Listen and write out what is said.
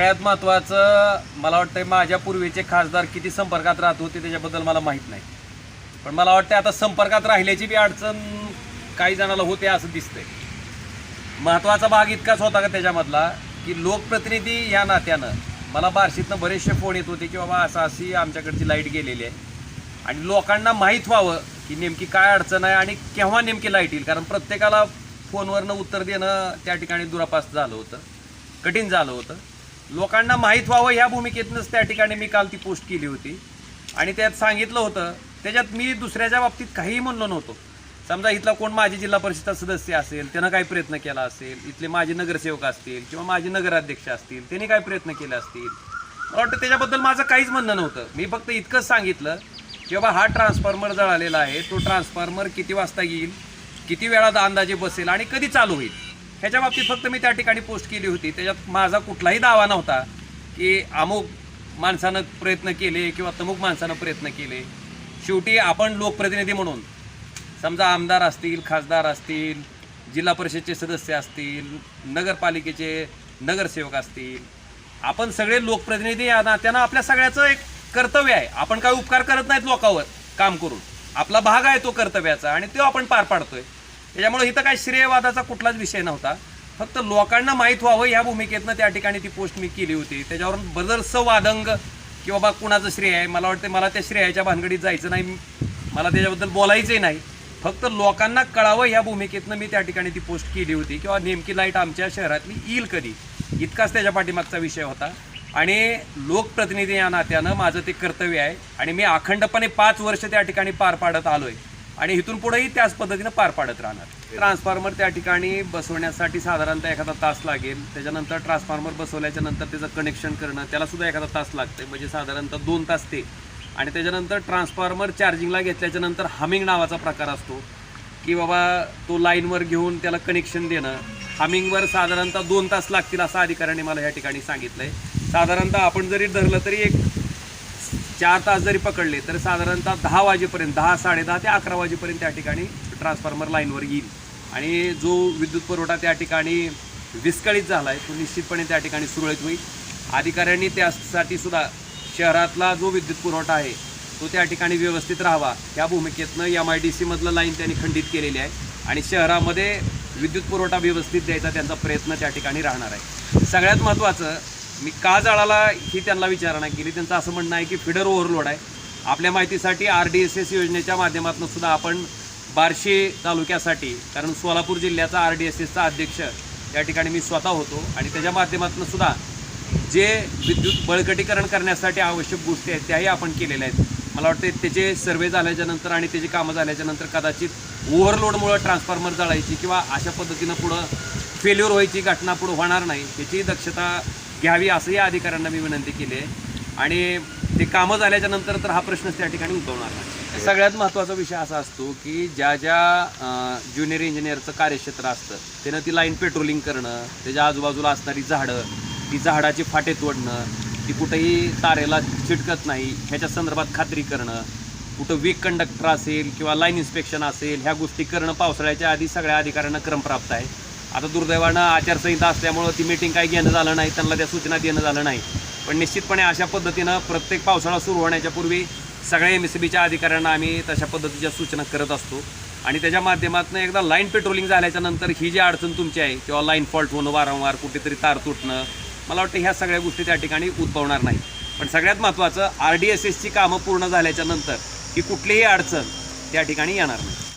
सगळ्यात महत्त्वाचं मला वाटतं माझ्या पूर्वीचे खासदार किती संपर्कात राहत होते त्याच्याबद्दल मला माहीत नाही. पण मला वाटतं आता संपर्कात राहिल्याची बी अडचण काही जणाला होते असं दिसतंय. महत्त्वाचा भाग इतकाच होता का त्याच्यामधला की लोकप्रतिनिधी या नात्यानं मला बार्शीतनं बरेचसे फोन येत होते की बाबा असं अशी आमच्याकडची लाइट गेलेली आहे. आणि लोकांना माहीत व्हावं की नेमकी काय अडचण आहे आणि केव्हा नेमकी लाइट येईल. कारण प्रत्येकाला फोनवरनं उत्तर देणं त्या ठिकाणी दुरापास झालं होतं. कठीण झालं होतं. लोकांना माहीत व्हावं ह्या भूमिकेतनंच त्या ठिकाणी मी काल ती पोस्ट केली होती. आणि त्यात सांगितलं होतं त्याच्यात मी दुसऱ्याच्या बाबतीत काहीही म्हणलो नव्हतो. समजा इथला कोण माझी जिल्हा परिषद सदस्य असेल त्यानं काही प्रयत्न केला असेल इथले माझे नगरसेवक असतील किंवा माझे नगराध्यक्ष असतील त्यांनी काय प्रयत्न केले असतील? मला वाटतं त्याच्याबद्दल माझं काहीच म्हणणं नव्हतं. मी फक्त इतकंच सांगितलं की बाबा हा ट्रान्सफॉर्मर जळालेला आहे तो ट्रान्सफॉर्मर किती वाजता येईल किती वेळात अंदाजे बसेल आणि कधी चालू होईल? ह्याच्या बाबतीत फक्त मी त्या ठिकाणी पोस्ट केली होती. त्याच्यात माझा कुठलाही दावा नव्हता की अमुक माणसानं प्रयत्न केले किंवा तमुक माणसानं प्रयत्न केले. शेवटी आपण लोकप्रतिनिधी म्हणून समजा आमदार असतील खासदार असतील जिल्हा परिषदचे सदस्य असतील नगरपालिकेचे नगरसेवक असतील आपण सगळे लोकप्रतिनिधी या नात्यानं आपल्या सगळ्याचं एक कर्तव्य आहे. आपण काय उपकार करत नाहीत लोकांवर काम करून. आपला भाग आहे तो कर्तव्याचा आणि तो आपण पार पाडतोय. त्याच्यामुळे इथं काय श्रेयवादाचा कुठलाच विषय नव्हता. फक्त लोकांना माहीत व्हावं या भूमिकेतनं त्या ठिकाणी ती पोस्ट मी केली होती. त्याच्यावरून बरंचसं वादंग की बाबा कुणाचं श्रेय आहे? मला वाटतं मला त्या श्रेयाच्या भानगडीत जायचं नाही. मला त्याच्याबद्दल बोलायचंही नाही. फक्त लोकांना कळावं या भूमिकेतनं मी त्या ठिकाणी ती पोस्ट केली होती. किंवा नेमकी लाइट आमच्या शहरातली येईल कधी? इतकाच त्याच्या पाठीमागचा विषय होता. आणि लोकप्रतिनिधी या नात्यानं माझं ते कर्तव्य आहे. आणि मी अखंडपणे पाच वर्ष त्या ठिकाणी पार पाडत आलो आहे आणि इथून पुढेही त्याच पद्धतीनं पार पाडत राहणार. ट्रान्सफॉर्मर त्या ठिकाणी बसवण्यासाठी साधारणतः एखादा तास लागेल. त्याच्यानंतर ट्रान्सफॉर्मर बसवल्याच्या नंतर त्याचं कनेक्शन करणं त्याला सुद्धा एखादा तास लागते म्हणजे साधारणतः दोन तास ते. आणि त्याच्यानंतर ट्रान्सफॉर्मर चार्जिंगला घेतल्याच्या नंतर हमिंग नावाचा प्रकार असतो. की बाबा तो लाईनवर घेऊन त्याला कनेक्शन देणं. हमिंगवर साधारणतः दोन तास लागतील असं अधिकाऱ्याने मला या ठिकाणी सांगितलं आहे साधारणतः आपण जरी धरलं तरी एक चार तास जरी पकडले तर साधारणतः दहा वाजेपर्यंत दहा साडेदहा ते अकरा वाजेपर्यंत त्या ठिकाणी ट्रान्सफॉर्मर लाईनवर येईल. आणि जो विद्युत पुरवठा त्या ठिकाणी विस्कळीत झाला आहे तो निश्चितपणे त्या ठिकाणी सुरळीत होईल. अधिकाऱ्यांनी त्यासाठी सुद्धा शहरातला जो विद्युत पुरवठा आहे तो त्या ठिकाणी व्यवस्थित राहावा. या भूमिकेतनं एम आय डी सीमधलं लाईन त्यांनी खंडित केलेली आहे आणि शहरामध्ये विद्युत पुरवठा व्यवस्थित द्यायचा त्यांचा प्रयत्न त्या ठिकाणी राहणार आहे. सगळ्यात महत्त्वाचं मी का जाळाला ही त्यांना विचारणा केली? त्यांचं असं म्हणणं आहे की फिडर ओव्हरलोड आहे. आपल्या माहितीसाठी आर डी एस एस योजनेच्या माध्यमातून सुद्धा आपण बार्शी तालुक्यासाठी कारण सोलापूर जिल्ह्याचा आर डी एस एसचा अध्यक्ष या ठिकाणी मी स्वतः होतो आणि त्याच्या माध्यमातून सुद्धा जे विद्युत बळकटीकरण करण्यासाठी आवश्यक गोष्टी आहेत त्याही आपण केलेल्या आहेत. मला वाटतं त्याचे सर्वे झाल्याच्यानंतर आणि त्याची कामं झाल्याच्यानंतर कदाचित ओव्हरलोडमुळं ट्रान्सफॉर्मर जळायची किंवा अशा पद्धतीनं पुढं फेल्युअर व्हायची घटना पुढं होणार नाही त्याची दक्षता घ्यावी असंही अधिकाऱ्यांना मी विनंती केली आहे. आणि ते कामं झाल्याच्यानंतर तर हा प्रश्नच त्या ठिकाणी उद्भवणार नाही. सगळ्यात महत्त्वाचा विषय असा असतो की ज्या ज्या ज्युनियर इंजिनियरचं कार्यक्षेत्र असतं त्यानं ती लाईन पेट्रोलिंग करणं त्याच्या आजूबाजूला असणारी झाडं ती झाडाची फाटे तोडणं ती कुठेही तारेला चिटकत नाही ह्याच्या संदर्भात खात्री करणं कुठं वीक कंडक्टर असेल किंवा लाईन इन्स्पेक्शन असेल ह्या गोष्टी करणं पावसाळ्याच्या आधी सगळ्या अधिकाऱ्यांना क्रमप्राप्त आहे. आता दुर्दैवानं आचारसंहिता असल्यामुळं ती मीटिंग काही घेणं झालं नाही त्यांना त्या सूचना देणं झालं नाही. पण निश्चितपणे अशा पद्धतीनं प्रत्येक पावसाळा सुरू होण्याच्या पूर्वी सगळ्या एम एस बीच्या अधिकाऱ्यांना आम्ही तशा पद्धतीच्या सूचना करत असतो. आणि त्याच्या माध्यमातून एकदा लाईन पेट्रोलिंग झाल्याच्यानंतर ही जी अडचण तुमची आहे किंवा लाईन फॉल्ट होणं वारंवार कुठेतरी तार तुटणं मला वाटतं ह्या सगळ्या गोष्टी त्या ठिकाणी उद्भवणार नाही पण सगळ्यात महत्त्वाचं आर डी एस एसची कामं पूर्ण झाल्याच्यानंतर ही कुठलीही अडचण त्या ठिकाणी येणार नाही.